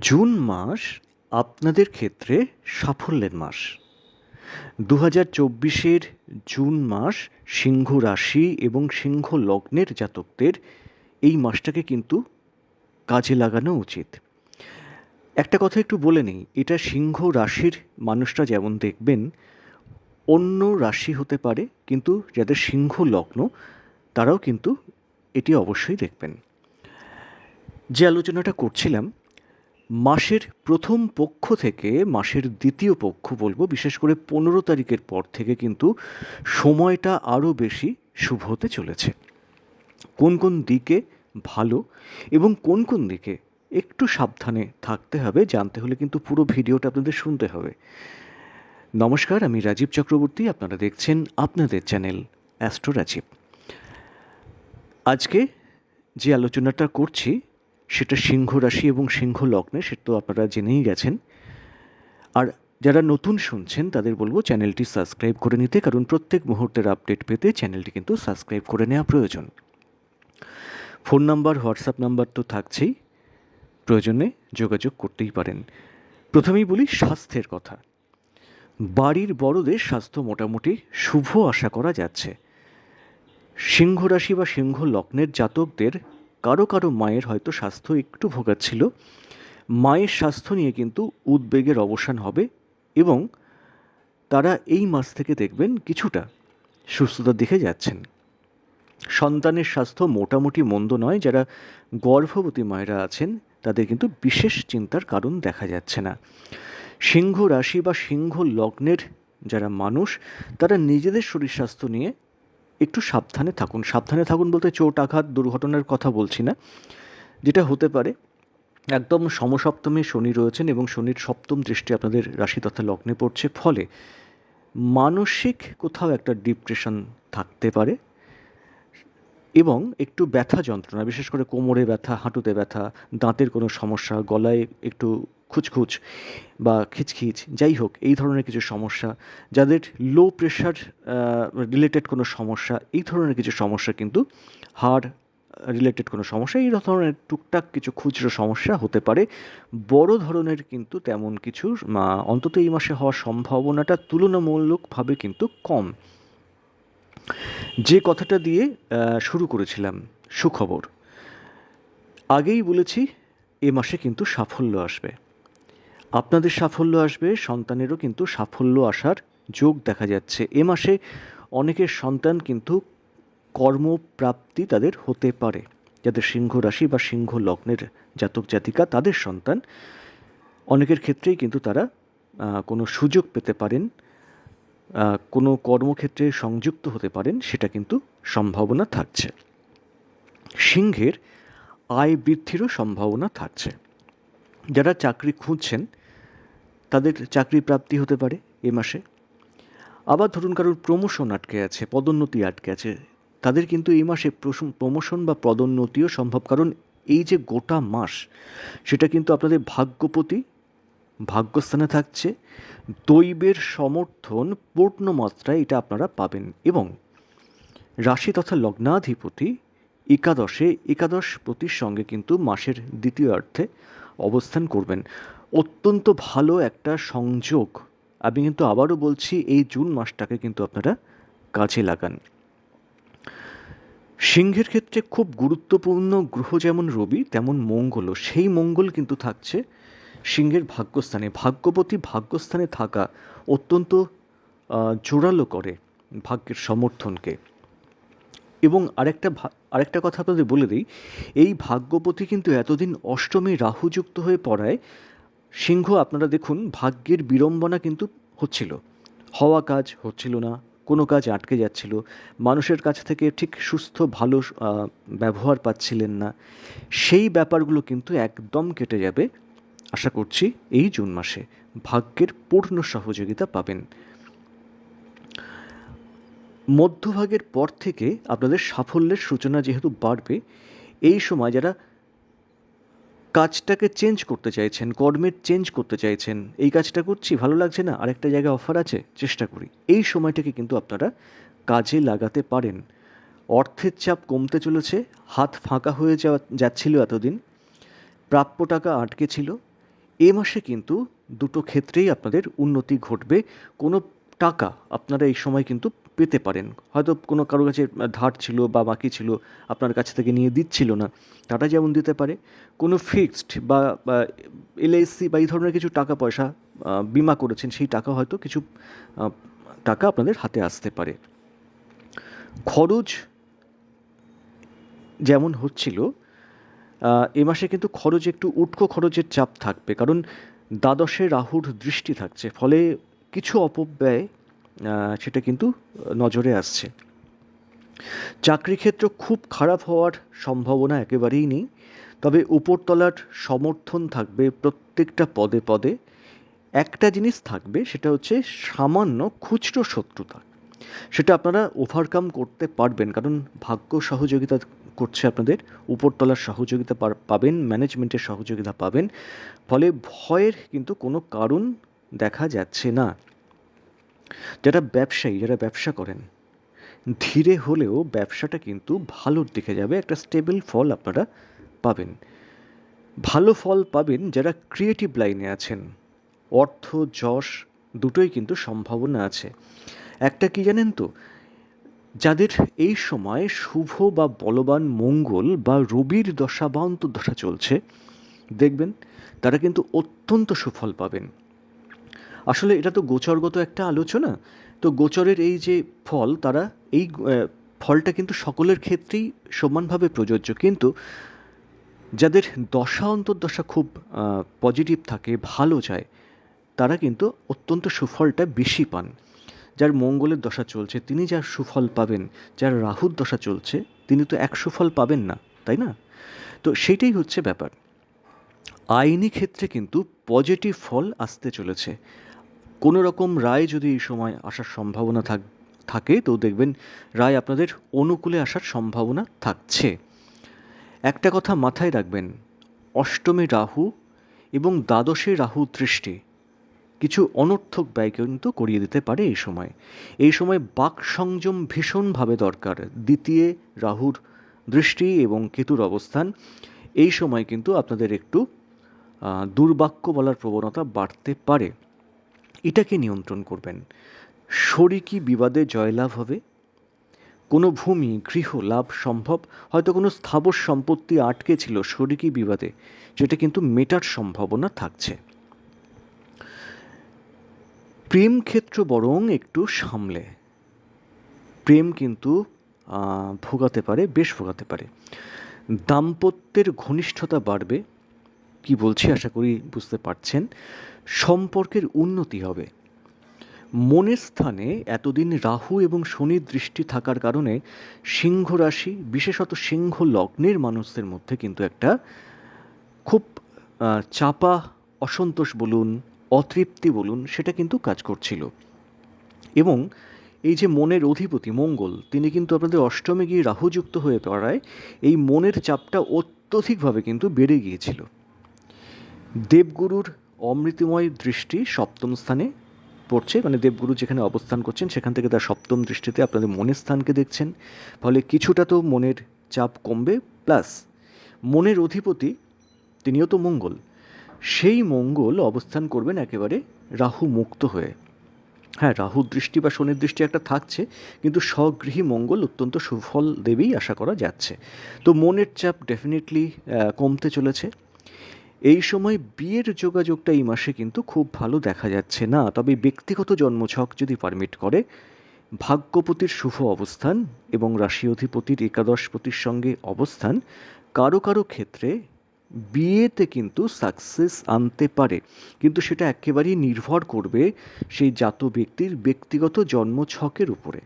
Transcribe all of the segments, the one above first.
June মাস আপনাদের ক্ষেত্রে সাফল্যের মাস। দু হাজার চব্বিশের জুন মাস সিংহ রাশি এবং সিংহ লগ্নের জাতকদের এই মাসটাকে কিন্তু কাজে লাগানো উচিত। একটা কথা একটু বলে নিই, এটা সিংহ রাশির মানুষরা যেমন দেখবেন, অন্য রাশি হতে পারে, কিন্তু যাদের সিংহ লগ্ন, তারাও কিন্তু এটি অবশ্যই দেখবেন। যে আলোচনাটা করছিলাম মাসের প্রথম পক্ষ থেকে, মাসের দ্বিতীয় পক্ষ বলব, বিশেষ করে পনেরো তারিখের পর থেকে কিন্তু সময়টা আরও বেশি শুভ হতে চলেছে। কোন কোন দিকে ভালো এবং কোন কোন দিকে একটু সাবধানে থাকতে হবে, জানতে হলে কিন্তু পুরো ভিডিওটা আপনাদের শুনতে হবে। নমস্কার, আমি রাজীব চক্রবর্তী, আপনারা দেখছেন আপনাদের চ্যানেল অ্যাস্ট্রো রাজীব। আজকে যে আলোচনাটা করছি সেটা সিংহ রাশি এবং সিংহ লগ্নে সেটা তো আপনারা জেনেই গেছেন। আর যারা নতুন শুনছেন, তাদের বলব চ্যানেলটি সাবস্ক্রাইব করে নিতে, কারণ প্রত্যেক মুহূর্তের আপডেট পেতে চ্যানেলটি কিন্তু সাবস্ক্রাইব করে নেওয়া প্রয়োজন। ফোন নাম্বার, হোয়াটসঅ্যাপ নাম্বার তো থাকছেই, প্রয়োজনে যোগাযোগ করতেই পারেন। প্রথমেই বলি স্বাস্থ্যের কথা। বাড়ির বড়দের স্বাস্থ্য মোটামুটি শুভ আশা করা যাচ্ছে। সিংহ রাশি বা সিংহ লগ্নের জাতকদের কারও কারও মায়ের হয়তো স্বাস্থ্য একটু ভোগাচ্ছিল মায়ের স্বাস্থ্য নিয়ে কিন্তু উদ্বেগের অবসান হবে এবং তারা এই মাস থেকে দেখবেন কিছুটা সুস্থতার দিকে যাচ্ছেন। সন্তানের স্বাস্থ্য মোটামুটি মন্দ নয়, যারা গর্ভবতী মায়েরা আছেন, তাদের কিন্তু বিশেষ চিন্তার কারণ দেখা যাচ্ছে না। সিংহ রাশি বা সিংহ লগ্নের যারা মানুষ, তারা নিজেদের শরীর স্বাস্থ্য নিয়ে একটু সাবধানে থাকুন। সাবধানে থাকুন বলতে চোট আঘাত দুর্ঘটনার কথা বলছি না। যেটা হতে পারে, একদম সমসপ্তমে শনি রয়েছেন এবং শনির সপ্তম দৃষ্টি আপনাদের রাশি তথা লগ্নে পড়ছে। ফলে মানসিক কোথাও একটা ডিপ্রেশন থাকতে পারে এবং একটু ব্যথা যন্ত্রণা, বিশেষ করে কোমরে ব্যথা, হাঁটুতে ব্যথা, দাঁতের কোনো সমস্যা, গলায় একটু খুচখুচ বা খিচখিচ, যাই হোক, এই ধরনের কিছু সমস্যা, যাদের লো প্রেশার রিলেটেড কোনো সমস্যা, এই ধরনের কিছু সমস্যা কিন্তু হাড় রিলেটেড কোনো সমস্যা, এই ধরনের টুকটাক কিছু খুচরো সমস্যা হতে পারে। বড় ধরনের কিন্তু তেমন কিছু অন্তত এই মাসে হওয়ার সম্ভাবনাটা তুলনামূলকভাবে কিন্তু কম। যে কথাটা দিয়ে শুরু করেছিলাম, সুখবর। আগেই বলেছি, এ মাসে কিন্তু সাফল্য আসবে। আপনাদের সাফল্য আসবে, সন্তানেরও কিন্তু সাফল্য আসার যোগ দেখা যাচ্ছে। এ মাসে অনেকের সন্তান কিন্তু কর্মপ্রাপ্তি তাদের হতে পারে। যাদের সিংহ রাশি বা সিংহ লগ্নের জাতক জাতিকা, তাদের সন্তান অনেকের ক্ষেত্রেই কিন্তু তারা কোনো সুযোগ পেতে পারেন কোনো কর্মক্ষেত্রে সংযুক্ত হতে পারেন, সেটা কিন্তু সম্ভাবনা থাকছে। সিংহের আয় বৃদ্ধিরও সম্ভাবনা থাকছে। যারা চাকরি খুঁজছেন, তাদের চাকরি প্রাপ্তি হতে পারে এ মাসে। আবার ধরুন কারোর প্রমোশন আটকে আছে, পদোন্নতি আটকে আছে, তাদের কিন্তু এই মাসে প্রমোশন বা পদোন্নতিও সম্ভব। কারণ এই যে গোটা মাস, সেটা কিন্তু আপনাদের ভাগ্যপতি ভাগ্যস্থানে থাকছে, দৈবের সমর্থন পূর্ণ মাত্রায় এটা আপনারা পাবেন এবং রাশি তথা লগ্নাধিপতি একাদশে একাদশ পতির সঙ্গে কিন্তু মাসের দ্বিতীয় অর্থে অবস্থান করবেন। অত্যন্ত ভালো একটা সংযোগ। আমি কিন্তু আবারও বলছি, এই জুন মাসটাকে কিন্তু আপনারা কাজে লাগান। সিংহের ক্ষেত্রে খুব গুরুত্বপূর্ণ গ্রহ যেমন রবি, তেমন মঙ্গলও। সেই মঙ্গল কিন্তু থাকছে সিংহের ভাগ্যস্থানে। ভাগ্যবতী ভাগ্যস্থানে থাকা অত্যন্ত জোরালো করে ভাগ্যের সমর্থনকে। এবং আরেকটা আরেকটা কথা আপনাদের বলে দিই, এই ভাগ্যপতি কিন্তু এতদিন অষ্টমী রাহুযুক্ত হয়ে পড়ায়, সিংহ আপনারা দেখুন ভাগ্যের বিড়ম্বনা কিন্তু হচ্ছিল। হওয়া কাজ হচ্ছিল না, কোনো কাজ আটকে যাচ্ছিল, মানুষের কাছ থেকে ঠিক সুস্থ, ভালো ব্যবহার পাচ্ছিলেন না। সেই ব্যাপারগুলো কিন্তু একদম কেটে যাবে। আশা করছি এই জুন মাসে ভাগ্যের পূর্ণ সহযোগিতা পাবেন। মধ্যভাগের পর থেকে আপনাদের সাফল্যের সূচনা যেহেতু বাড়বে, এই সময় যারা কাজটাকে চেঞ্জ করতে চাইছেন, কর্মের চেঞ্জ করতে চাইছেন, এই কাজটা করছি, ভালো লাগছে না, আরেকটা জায়গায় অফার আছে, চেষ্টা করি। এই সময়টাকে কিন্তু আপনারা কাজে লাগাতে পারেন। অর্থের চাপ কমতে চলেছে, হাত ফাঁকা হয়ে যাওয়া, যাচ্ছিল এতদিন, প্রাপ্য টাকা আটকে ছিল, এ মাসে কিন্তু দুটো ক্ষেত্রেই আপনাদের উন্নতি ঘটবে, কোনো টাকা আপনারা এই সময় কিন্তু পেতে পারেন। হয়তো কোনো কারও কাছে ধার ছিল বা বাকি ছিল, আপনার কাছ থেকে নিয়ে দিচ্ছিল না। টাকা যেমন দিতে পারে, কোনো ফিক্সড বা এলআইসি বা এই ধরনের কিছু টাকা পয়সা বিমা করেছেন, সেই টাকা হয়তো কিছু টাকা আপনাদের হাতে আসতে পারে। খরচ যেমন হচ্ছিল এ মাসে কিন্তু খরচ একটু উটকো খরচের চাপ থাকবে। কারণ দ্বাদশে রাহুর দৃষ্টি থাকছে, ফলে কিছু অপব্যয় সেটা কিন্তু নজরে আসছে। চাকরি ক্ষেত্র খুব খারাপ হওয়ার সম্ভাবনা একেবারেই নেই, তবে উপরতলার সমর্থন থাকবে প্রত্যেকটা পদে পদে। একটা জিনিস থাকবে, সেটা হচ্ছে সামান্য খুচরো শত্রুতা। সেটা আপনারা ওভারকাম করতে পারবেন, কারণ ভাগ্য সহযোগিতা করছে আপনাদের, উপরতলার সহযোগিতা পাবেন ম্যানেজমেন্টের সহযোগিতা পাবেন। ফলে ভয়ের কিন্তু কোনো কারণ দেখা যাচ্ছে না। যারা ব্যবসায়ী, যারা ব্যবসা করেন, ধীরে হলেও ব্যবসাটা কিন্তু ভালোর দিকে যাবে। একটা স্টেবল ফল আপনারা পাবেন। ভালো ফল পাবেন যারা ক্রিয়েটিভ লাইনে আছেন। অর্থ, যশ দুটোই কিন্তু সম্ভাবনা আছে। একটা কি জানেন তো? যাদের এই সময় শুভ বা বলবান মঙ্গল বা রবির দশা বা অন্তর্দশা চলছে, দেখবেন তারা কিন্তু অত্যন্ত সুফল পাবেন। আসলে এটা তো গোচরগত একটা আলোচনা। তো গোচরের এই যে ফল, তারা এই ফলটা কিন্তু সকলের ক্ষেত্রেই সমানভাবে প্রযোজ্য। কিন্তু যাদের দশা, অন্তর্দশা খুব পজিটিভ থাকে, ভালো যায়, তারা কিন্তু অত্যন্ত সুফলটা বেশি পান। যার মঙ্গলের দশা চলছে, তিনি যার সুফল পাবেন, যার রাহুর দশা চলছে, তিনি তো এক সুফল পাবেন না, তাই না? তো সেটাই হচ্ছে ব্যাপার। আইনি ক্ষেত্রে কিন্তু পজিটিভ ফল আসতে চলেছে। কোনো রকম রায় যদি এই সময় আসার সম্ভাবনা থাক, থাকে, তো দেখবেন রায় আপনাদের অনুকূলে আসার সম্ভাবনা থাকছে। একটা কথা মাথায় রাখবেন, অষ্টমে রাহু এবং দ্বাদশে রাহু দৃষ্টি কিছু অনর্থক ব্যয় কিন্তু করিয়ে দিতে পারে এই সময়। এই সময় বাক সংযম ভীষণভাবে দরকার, দ্বিতীয় রাহুর দৃষ্টি এবং কেতুর অবস্থান। এই সময় কিন্তু আপনাদের একটু দুর্বাক্য বলার প্রবণতা বাড়তে পারে। এটাকে নিয়ন্ত্রণ করবেন। শরিকি বিবাদে জয়লাভ হবে? কোনো ভূমি, গৃহ, লাভ সম্ভব? হয়তো কোনো স্থাবর সম্পত্তি আটকে ছিল শরিকি বিবাদে? যেটা কিন্তু মেটার সম্ভাবনা থাকছে। প্রেম ক্ষেত্র বরং একটু সামলে। প্রেম কিন্তু ভোগাতে পারে, বেশ ভোগাতে পারে। দাম্পত্যের ঘনিষ্ঠতা বাড়বে। কি বলছি আশা করি বুঝতে পারছেন। সম্পর্কের উন্নতি হবে। মনের স্থানে এতদিন রাহু এবং শনির দৃষ্টি থাকার কারণে সিংহ রাশি, বিশেষত সিংহ লগ্নের মানুষদের মধ্যে কিন্তু একটা খুব চাপা, অসন্তোষ বলুন, অতৃপ্তি বলুন, সেটা কিন্তু কাজ করছিল। এবং এই যে মনের অধিপতি মঙ্গল, তিনি কিন্তু আপনাদের অষ্টমে গিয়ে রাহুযুক্ত হয়ে পড়ায়, এই মনের চাপটা অত্যধিকভাবে কিন্তু বেড়ে গিয়েছিল। দেবগুরুর অমৃতময় দৃষ্টি সপ্তম স্থানে পড়ছে মানে দেবগুরু যেখানে অবস্থান করছেন, সেখান থেকে তার সপ্তম দৃষ্টিতে আপনাদের মনের স্থানকে দেখছেন। ফলে কিছুটা তো মনের চাপ কমবে, প্লাস মনের অধিপতি তিনিও তো মঙ্গল। সেই মঙ্গল অবস্থান করবেন একেবারে রাহু মুক্ত হয়ে। হ্যাঁ রাহু দৃষ্টি বা শনির দৃষ্টি একটা থাকছে, কিন্তু স্বগৃহী মঙ্গল অত্যন্ত সুফল দেবেই আশা করা যাচ্ছে। তো মনের চাপ ডেফিনেটলি কমতে চলেছে। এই সময় বিয়ের যোগাযোগটা এই মাসে কিন্তু খুব ভালো দেখা যাচ্ছে না। তবে ব্যক্তিগত জন্মছক যদি পারমিট করে, ভাগ্যপতির শুভ অবস্থান এবং রাশি অধিপতির একাদশপতির সঙ্গে অবস্থান, কারও কারও ক্ষেত্রে বিয়েতে কিন্তু সাকসেস আনতে পারে। কিন্তু সেটা একেবারেই নির্ভর করবে সেই জাত ব্যক্তির ব্যক্তিগত জন্মছকের উপরে।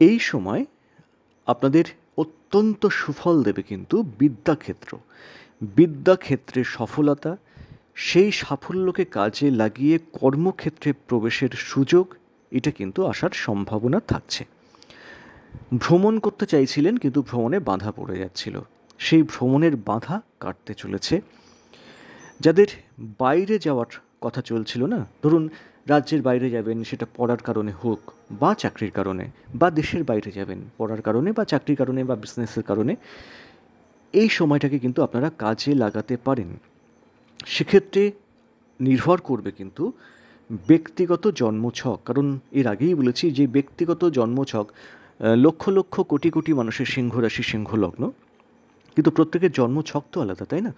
এই সময় আপনাদের অত্যন্ত সুফল দেবে কিন্তু বিদ্যাক্ষেত্র। বিদ্যাক্ষেত্রে সফলতা, সেই সাফল্যকে কাজে লাগিয়ে কর্মক্ষেত্রে প্রবেশের সুযোগ, এটা কিন্তু আসার সম্ভাবনা থাকছে। ভ্রমণ করতে চাইছিলেন কিন্তু ভ্রমণে বাধা পড়ে যাচ্ছিল। সেই ভ্রমণের বাধা কাটতে চলেছে। যাদের বাইরে যাওয়ার কথা চলছিল না, ধরুন রাজ্যের বাইরে যাবেন, সেটা পড়ার কারণে হোক বা চাকরির কারণে, বা দেশের বাইরে যাবেন পড়ার কারণে বা চাকরির কারণে বা বিজনেসের কারণে এই সময়টাকে কিন্তু আপনারা কাজে লাগাতে পারেন। সেক্ষেত্রে নির্ভর করবে কিন্তু ব্যক্তিগত জন্মছক। কারণ এর আগেই বলেছি যে ব্যক্তিগত জন্মছক লক্ষ লক্ষ কোটি কোটি মানুষের সিংহ রাশি সিংহ লগ্ন। কিন্তু প্রত্যেকের জন্মছক তো আলাদা, তাই না?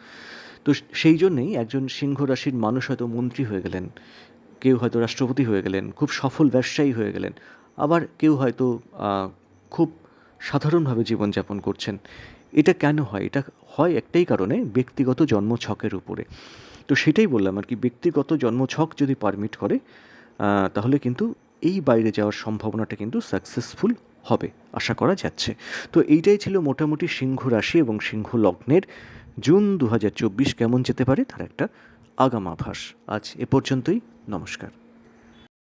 তো সেই জন্যেই একজন সিংহ রাশির মানুষ হয়তো মন্ত্রী হয়ে গেলেন, কেউ হয়তো রাষ্ট্রপতি হয়ে গেলেন, খুব সফল ব্যবসায়ী হয়ে গেলেন, আবার কেউ হয়তো খুব সাধারণভাবে জীবনযাপন করছেন। এটা কেন হয়? এটা হয় একটাই কারণে ব্যক্তিগত জন্মছকের উপরে। তো সেটাই বললাম আর কি, ব্যক্তিগত জন্মছক যদি পারমিট করে তাহলে কিন্তু এই বাইরে যাওয়ার সম্ভাবনাটা কিন্তু সাকসেসফুল হবে, আশা করা যাচ্ছে। তো এইটাই ছিল মোটামুটি সিংহ রাশি এবং সিংহ লগ্নের জুন দু হাজার চব্বিশ কেমন যেতে পারে, তার একটা আগাম আভাস আজ এ পর্যন্তই, নমস্কার।